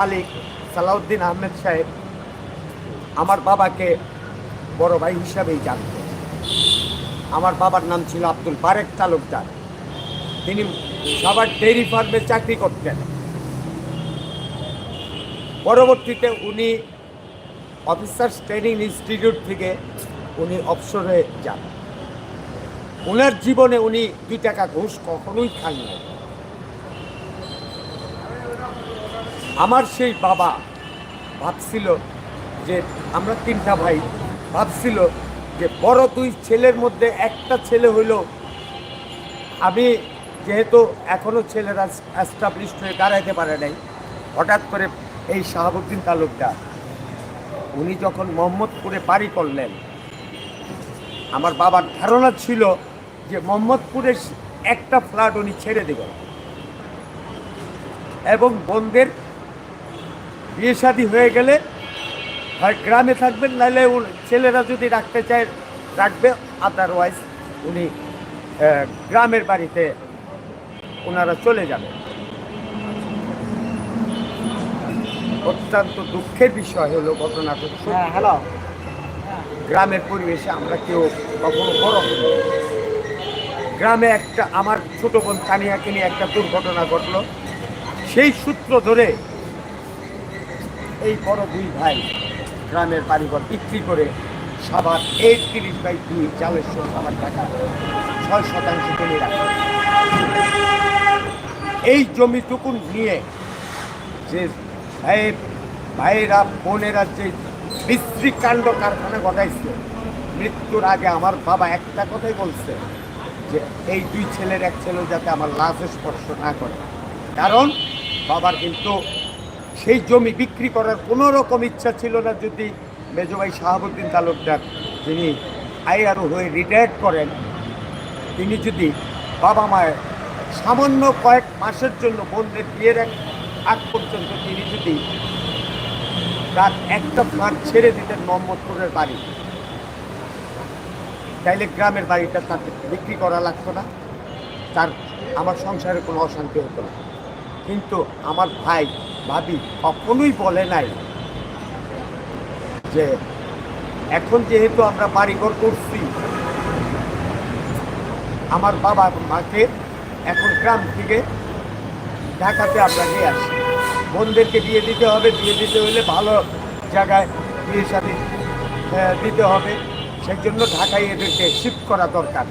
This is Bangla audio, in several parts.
মালিক সালাউদ্দিন আহমেদ সাহেব আমার বাবাকে বড় ভাই হিসাবেই জানত। আমার বাবার নাম ছিল আব্দুল বারেক তালুকদার। তিনি সবার ডেইরি ফার্মে চাকরি করতেন। পরবর্তীতে উনি অফিসার্স ট্রেনিং ইনস্টিটিউট থেকে উনি অবসরে যান। ওনার জীবনে উনি দুই টাকা ঘুষ কখনোই খাননি। আমার সেই বাবা ভাবছিল যে আমরা তিনটা ভাই, ভাবছিল যে বড় দুই ছেলের মধ্যে একটা ছেলে হইল। আমি যেহেতু এখনও ছেলেরা অ্যাস্টাবলিশড হয়ে দাঁড়াইতে পারে নাই, হঠাৎ করে এই শাহাবুদ্দিন তালুকদার, উনি যখন মোহাম্মদপুরে বাড়ি করলেন, আমার বাবার ধারণা ছিল যে মোহাম্মদপুরের একটা ফ্ল্যাট উনি ছেড়ে দেবেন। এবং বোনদের বিয়ে শাদী হয়ে গেলে হয় গ্রামে থাকবেন নাহলে ছেলেরা যদি রাখতে চায় রাখবে। আদারওয়াইজ উনি গ্রামের বাড়িতে ওনারা চলে যাবেন অত্যন্ত দুঃখের বিষয় হলো ঘটনাটা হ্যাঁ হ্যালো গ্রামের পরিবেশে আমরা কেউ কখনো বড়। গ্রামে একটা আমার ছোট বোন কানিয়াকে নিয়ে একটা দুর্ঘটনা ঘটলো। সেই সূত্র ধরে এই বড় দুই ভাই গ্রামের বাড়িঘর বিক্রি করে সাবার এইট তিরিশ বাই দুই চালের সাবার টাকা ছয় শতাংশ জমি রাখে। এই জমিটুকু নিয়ে যে ভাই, ভাইয়েরা, বোনেরা যে বিশ্রী কাণ্ড কারখানা ঘটাইছে মৃত্যুর আগে আমার বাবা একটা কথাই বলছে যে এই দুই ছেলের এক ছেলে যাতে আমার লাশ স্পর্শ না করে। কারণ বাবার কিন্তু সেই জমি বিক্রি করার কোনো রকম ইচ্ছা ছিল না যদি মেজভাই শাহাবুদ্দিন তালুকদার যিনি আইআরও হয়ে রিটায়ার্ড করেন, তিনি যদি বাবা মায়ের সামান্য কয়েক মাসের জন্য বোনদের বিয়ের এক আগ পর্যন্ত তিনি যদি তার একটা ফ্ল্যাট ছেড়ে দিতেন মোহাম্মদপুরের বাড়ি, তাইলে গ্রামের বাড়িটা তাকে বিক্রি করা লাগতো না। তার, আমার সংসারে কোনো অশান্তি হতো না। কিন্তু আমার ভাই, ভাবি কখনোই বলে নাই যে এখন যেহেতু আমরা বাড়িঘর করছি, আমার বাবা মাকে এখন গ্রাম থেকে ঢাকাতে আমরা নিয়ে আসি। বোনদেরকে বিয়ে দিতে হবে, বিয়ে দিতে হলে ভালো জায়গায় বিয়ে সাথে দিতে হবে। সেই জন্য ঢাকায় এদেরকে শিফট করা দরকার।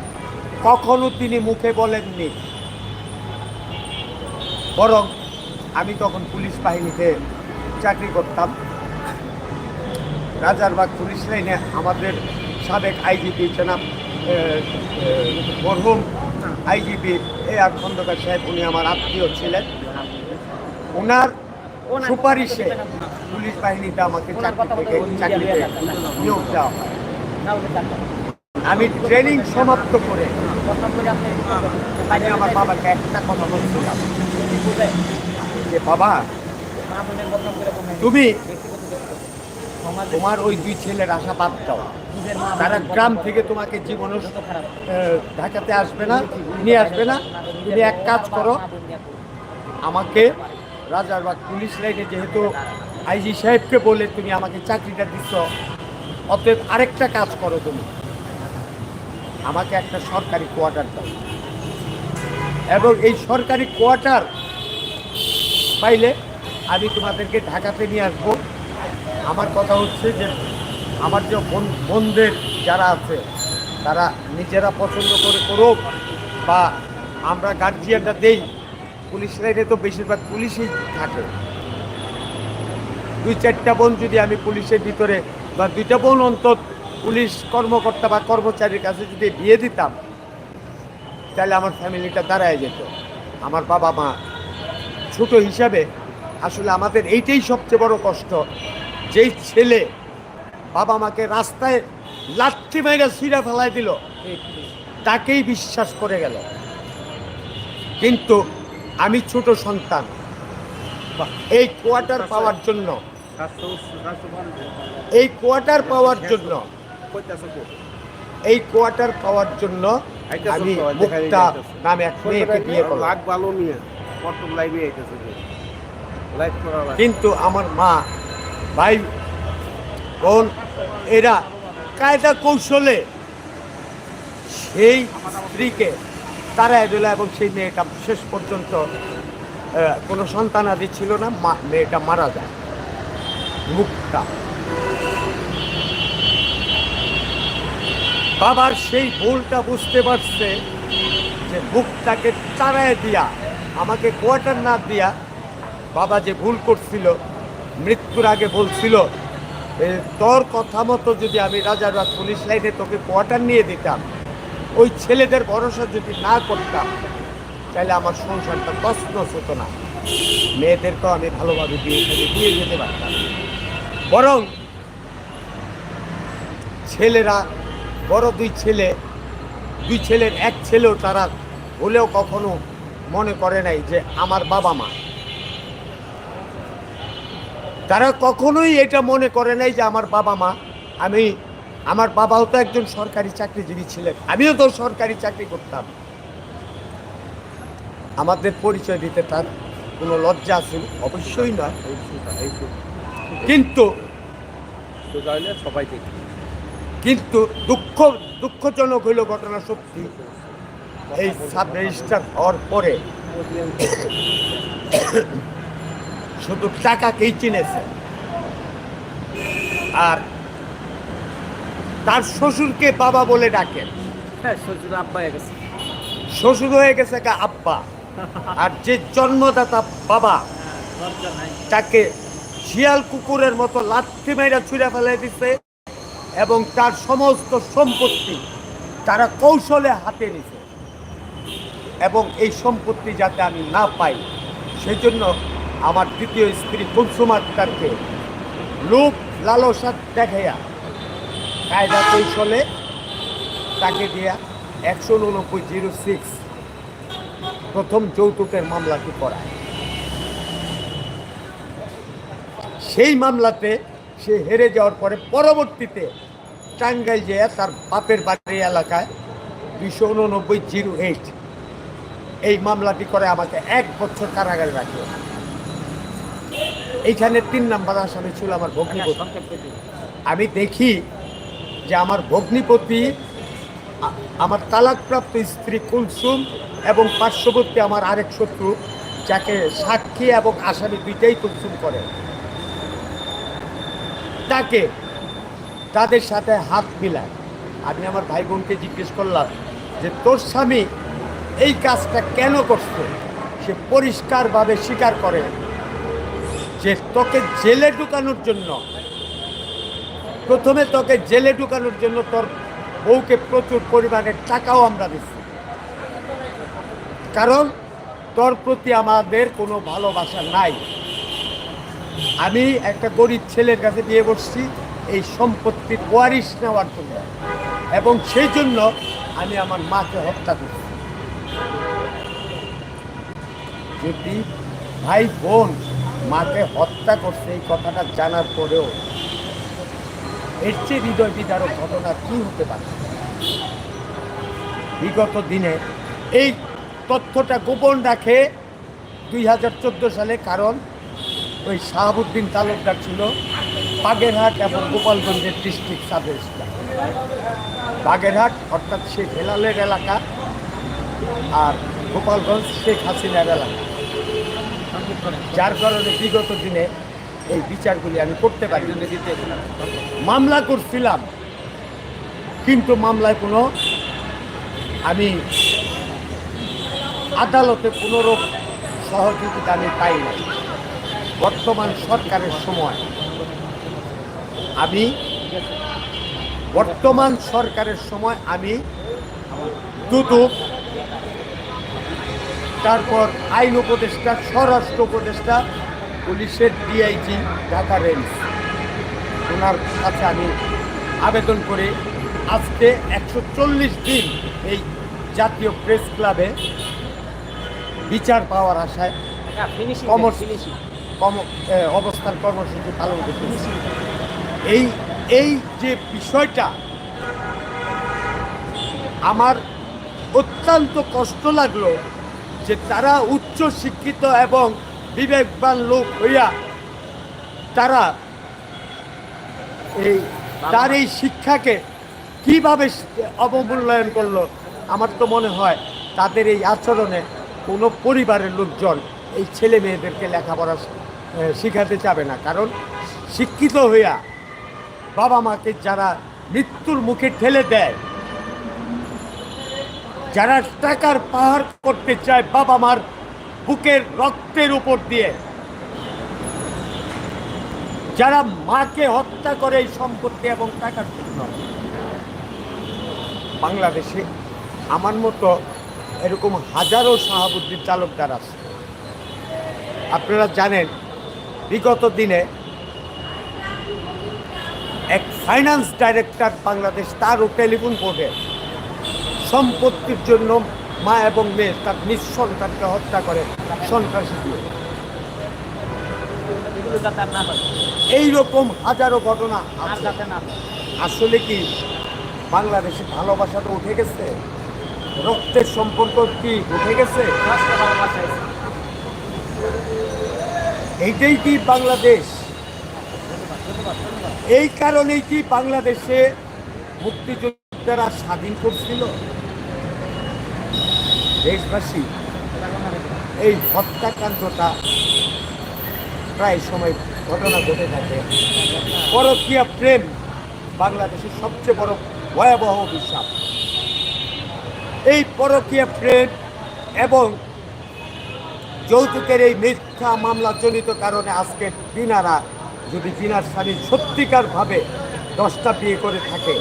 কখনো তিনি মুখে বলেননি বরং আমি তখন পুলিশ বাহিনীতে চাকরি করতাম। রাজারবাগ পুলিশ লাইনে আমাদের সাবেক আইজিপি জনাব মরহুম আইজিপি এ আর খন্দকার সাহেব উনি আমার আত্মীয় ছিলেন। ওনার সুপারিশে পুলিশ বাহিনীতে আমাকে চাকরিতে নিয়োগ দেওয়া হয়। আমি ট্রেনিং সমাপ্ত করে আমি আমার বাবাকে একটা কথা বলছিলাম। বাবা, তুমি তোমার ওই দুই ছেলের আশা বাদ দাও। তারা গ্রাম থেকে তোমাকে জীবন ঢাকাতে আসবে না, নিয়ে আসবে না। তুমি এক কাজ করো, আমাকে রাজারবাগ পুলিশ লাইনে যেহেতু আইজি সাহেবকে বলে তুমি আমাকে চাকরিটা দিচ্ছ, অতএব আরেকটা কাজ করো তুমি। আমাকে একটা সরকারি কোয়ার্টার দাও। এবং এই সরকারি কোয়ার্টার পাইলে আমি তোমাদেরকে ঢাকাতে নিয়ে আসব। আমার কথা হচ্ছে যে আমার যে বোন বোনদের যারা আছে, তারা নিজেরা পছন্দ করে করুক বা আমরা গার্জিয়ানটা দেই, পুলিশ লাইনে তো বেশিরভাগ পুলিশই থাকে। দুই চারটা বোন যদি আমি পুলিশের ভিতরে বা দুইটা বোন অন্তত পুলিশ কর্মকর্তা বা কর্মচারীর কাছে যদি বিয়ে দিতাম, তাহলে আমার ফ্যামিলিটা দাঁড়ায় যেত। আমার বাবা মা ছোট হিসাবে আসলে আমাদের এইটাই সবচেয়ে বড় কষ্ট। যেই ছেলে বাবা মাকে রাস্তায় লাত্তি মেরে ছিঁড়ে ফেলাই দিল তাকেই বিশ্বাস করে গেল। কিন্তু আমি ছোট সন্তান এই কোয়ার্টার পাওয়ার জন্য এই কোয়ার্টার পাওয়ার জন্য এই কোয়ার্টার পাওয়ার জন্য আমি মুক্তা নামে এক মেয়েকে বিয়ে করলাম। কিন্তু আমার মা, ভাই, বোন, এরা কায়দা কৌশলে সেই স্ত্রীকে তারা দিল এবং সেই মেয়েটা শেষ পর্যন্ত কোনো সন্তানাদি ছিল না মেয়েটা মারা যায়। মুখটা বাবার সেই ভুলটা বুঝতে পারছে যে মুখটাকে তাড়ায় দিয়া আমাকে কোয়ার্টার না দিয়া বাবা যে ভুল করছিল, মৃত্যুর আগে বলছিল তোর কথা মতো যদি আমি রাজারবাগ পুলিশ লাইনে তোকে কোয়ার্টার নিয়ে দিতাম, ওই ছেলেদের ভরসা যদি না করতাম, তাহলে আমার সংসারটা তছনছ হতো না। মেয়েদেরকেও আমি ভালোভাবে বিয়ে দিয়ে যেতে পারতাম। বরং ছেলেরা, বড় দুই ছেলে, দুই ছেলের এক ছেলেও তারা হলেও কখনো মনে করে নাই যে আমার বাবা মা। তারা কখনোই এটা মনে করে নাই যে আমার বাবা মা। আমি আমার বাবাও তো একজন সরকারি চাকরিজীবী ছিলেন। আমিও তো সরকারি চাকরি করতাম। আমাদের পরিচয় দিতে তার কোনো লজ্জা আছে? অবশ্যই নয়। কিন্তু সবাই কিন্তু দুঃখ দুঃখজনক হইল ঘটনা সত্যি। এই সাব রেজিস্টার হওয়ার পরে শুধু টাকাকেই চিনেছে। আর তার শ্বশুরকে বাবা বলে ডাকেন হ্যাঁ শ্বশুর আব্বা হয়ে গেছে। শ্বশুর হয়ে গেছে কা আব্বা। আর যে জন্মদাতা বাবা তাকে শিয়াল কুকুরের মতো লাথি মেরা ছুঁড়ে ফেলে দিছে এবং তার সমস্ত সম্পত্তি তারা কৌশলে হাতে নিছে। এবং এই সম্পত্তি যাতে আমি না পাই সেই জন্য আমার তৃতীয় স্ত্রী কুলসুম আক্তারকে লোক লালসা দেখাইয়া কায়দা কৌশলে তাকে দিয়া একশো উননব্বই জিরো সিক্স প্রথম যৌতুকের মামলাটি করায়। সেই মামলাতে সে হেরে যাওয়ার পরে পরবর্তীতে টাঙ্গাইল যেয়ে তার বাপের বাড়ি এলাকায় দুশো উননব্বই জিরো এইট এই মামলাটি করে আমাকে এক বছর কারাগারে রাখল এইখানে তিন নাম্বার আসামি ছিল আমার ভগ্নিপতি। আমি দেখি যে আমার ভগ্নিপতি, আমার তালাকপ্রাপ্ত স্ত্রী কুলসুম এবং পার্শ্ববর্তী আমার আরেক শত্রু, যাকে সাক্ষী এবং আসামি দুইটাই কুলসুম করে। তাকে তাদের সাথে হাত মিলায়। আমি আমার ভাই বোনকে জিজ্ঞেস করলাম যে, তোর স্বামী এই কাজটা কেন করছে? সে পরিষ্কারভাবে স্বীকার করে যে তোকে জেলে ঢুকানোর জন্য, প্রথমে তোকে জেলে ঢুকানোর জন্য তোর বউকে প্রচুর পরিমাণে টাকাও আমরা দিচ্ছি। কারণ তোর প্রতি আমাদের কোনো ভালোবাসা নাই। আমি একটা গরিব ছেলের কাছে বিয়ে বসছি এই সম্পত্তির ওয়ারিশ নেওয়ার জন্য এবং সেই জন্য আমি আমার মাকে হত্যা করছি। যদি ভাই বোন মাকে হত্যা করছে এই কথাটা জানার পরেও, এর চেয়ে হৃদয় বিদারক ঘটনা কি হতে পারে বিগত দিনে এই তথ্যটা গোপন রাখে দুই হাজার চোদ্দ সালে, কারণ ওই শাহাবুদ্দিন তালুকদার ছিল বাগেরহাট এবং গোপালগঞ্জের ডিস্ট্রিক্ট সাব বাগেরহাট, অর্থাৎ শেখ হেলালের এলাকা, আর গোপালগঞ্জ, শেখ হাসিনার এলাকা। যার কারণে বিগত দিনে এই বিচারগুলি আমি করতে পারি। মামলা করছিলাম, কিন্তু মামলায় কোনো আমি আদালতে পুনরূপ সহযোগিতা আমি পাই না বর্তমান সরকারের সময় আমি বর্তমান সরকারের সময় আমি দুদক তারপর আইন উপদেষ্টা স্বরাষ্ট্র উপদেষ্টা পুলিশের ডিআইজি ঢাকা রেঞ্জ। ওনার কাছে আমি আবেদন করে আজকে একশো চল্লিশ দিন এই জাতীয় প্রেস ক্লাবে বিচার পাওয়ার আশায় হ্যাঁ। অবস্থান কর্মসূচি পালন করতেছি এই এই যে বিষয়টা আমার অত্যন্ত কষ্ট লাগল যে তারা উচ্চ শিক্ষিত এবং বিবেকবান লোক হইয়া তারা এই তার এই শিক্ষাকে কীভাবে অবমূল্যায়ন করল, আমার তো মনে হয় তাদের এই আচরণে কোনো পরিবারের লোকজন এই ছেলে মেয়েদেরকে লেখাপড়া শিখাতে চাবে না। কারণ শিক্ষিত হইয়া বাবা মাকে যারা মৃত্যুর মুখে ঠেলে দেয় যারা টাকার পাহাড় করতে চায় বাবা মার বুকের রক্তের উপর দিয়ে। যারা মাকে হত্যা করে এই সম্পত্তি এবং টাকার জন্য। বাংলাদেশে আমার মতো এরকম হাজারো শাহাবুদ্দিন চালকদার আছে। আপনারা জানেন, বিগত দিনে এক ফাইন্যান্স ডাইরেক্টর বাংলাদেশ তারও টেলিফোন বোর্ডে সম্পত্তির জন্য মা এবং মেয়ে তার নিঃসন্তানকে হত্যা করে, সন্ত্রাসী দিয়ে। এইরকম হাজারো ঘটনা আসলে কি বাংলাদেশে ভালোবাসাটা উঠে গেছে? রক্তের সম্পর্ক কি উঠে গেছে। এইটাই কি বাংলাদেশ? এই কারণেই কি বাংলাদেশে মুক্তিযোদ্ধারা স্বাধীন করছিল? দেশবাসী, এই হত্যাকাণ্ডটা প্রায় সময় ঘটনা ঘটে থাকে। পরকীয়া প্রেম বাংলাদেশের সবচেয়ে বড় ভয়াবহ অভিশাপ। এই পরকীয়া প্রেম এবং যৌতুকের এই মিথ্যা মামলা জনিত কারণে আজকে বিনারা, যদি বিনার স্বামী সত্যিকারভাবে দশটা বিয়ে করে থাকে,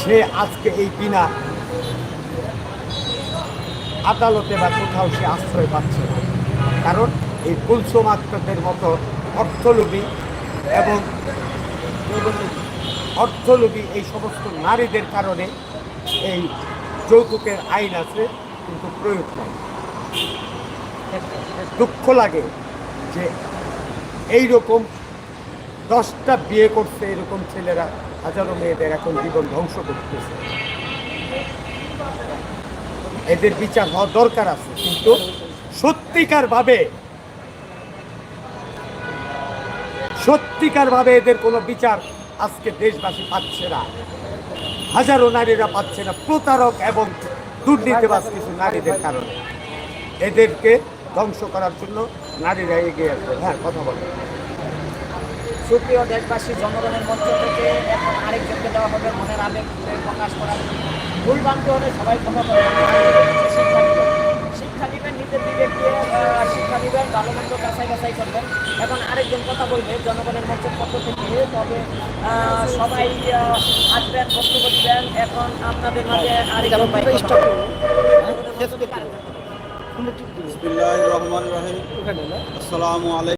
সে আজকে এই বিনা আদালতে বা কোথাও সে আশ্রয় পাচ্ছে না। কারণ এই কুলসমাত্রদের মতো অর্থলোভী এবং অর্থলোভী এই সমস্ত নারীদের কারণে এই যৌতুকের আইন আছে, কিন্তু প্রয়োগ নাই। দুঃখ লাগে যে এই রকম দশটা বিয়ে করছে এরকম ছেলেরা, হাজারো মেয়েদের এখন জীবন ধ্বংস করতেছে। এদের বিচার হওয়া দরকার আছে। কিন্তু সত্যিকার ভাবে সত্যিকার ভাবে এদের কোনো বিচার আজকে দেশবাসী পাচ্ছে না। হাজারো নারীরা পাচ্ছে না, প্রতারক এবং দুর্নীতিবাস কিছু নারীদের কারণে। এদেরকে ধ্বংস করার জন্য নারীরা এগিয়ে আসবে। হ্যাঁ কথা বলে। সুপ্রিয় দেশবাসী, জনগণের মঞ্চ থেকে এখন আরেকজনকে দেওয়া হবে মনের আবেগ প্রকাশ করার। ভুল বান্ধব হলে সবাই ক্ষমা করবেন শিক্ষা দিবেন শিক্ষা দিবেন নিজের আহ, শিক্ষা দিবেন ভালো মন্দ বাছাই বাছাই করবেন। এখন আরেকজন কথা বলবে জনগণের মঞ্চের পক্ষ থেকে। তবে সবাই আসবেন বক্তব্য দিবেন এখন আপনাদের মাঝে আরেকজন বলবে। বিসমিল্লাহির রহমানির রহিম। আসসালামু আলাইকুম।